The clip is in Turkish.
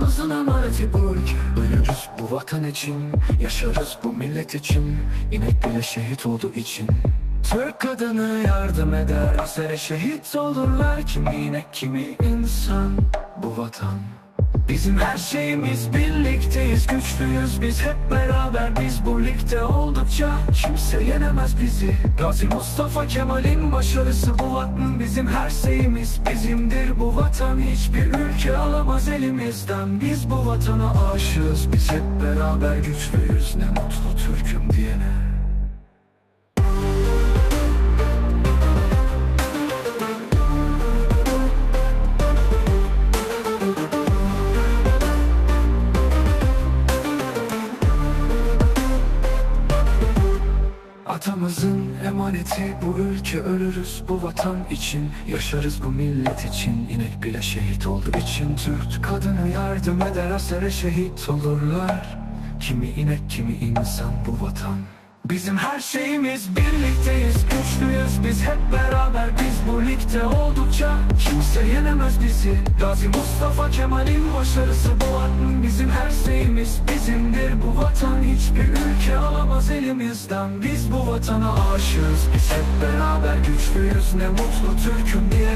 Vatanımızın emaneti bu Ölürüz bu vatan için Yaşarız bu millet için. İnek bile şehit olduğu için. Türk kadını yardım eder Asere şehit olurlar. Kimi inek kimi insan? Bu vatan Bizim her şeyimiz birlikteyiz Güçlüyüz biz hep beraber Biz bu ligde oldukça Kimse yenemez bizi. Gazi Mustafa Kemal'in başarısı Bu vatan bizim her şeyimiz. Bizimdir bu vatan Hiçbir ülke alamaz elimizden. Biz bu vatana aşığız Biz hep beraber güçlüyüz. Ne mutlu Türk'üm diyene Atamızın emaneti bu ülke ölürüz bu vatan için. Yaşarız bu millet için. İnek bile şehit olduğu için. Türk kadını yardım eder asere şehit olurlar. Kimi inek kimi insan bu vatan. Bizim her şeyimiz birlikteyiz güçlüyüz. Biz hep beraber Biz bu ligde oldukça kimse yenemez bizi. Gazi Mustafa Kemal'in başarısı bu vatan Şeyimiz bizimdir. Bu vatan Hiçbir ülke alamaz elimizden. Biz bu vatana aşığız. Biz hep beraber güçlüyüz. Ne mutlu Türk'üm diyene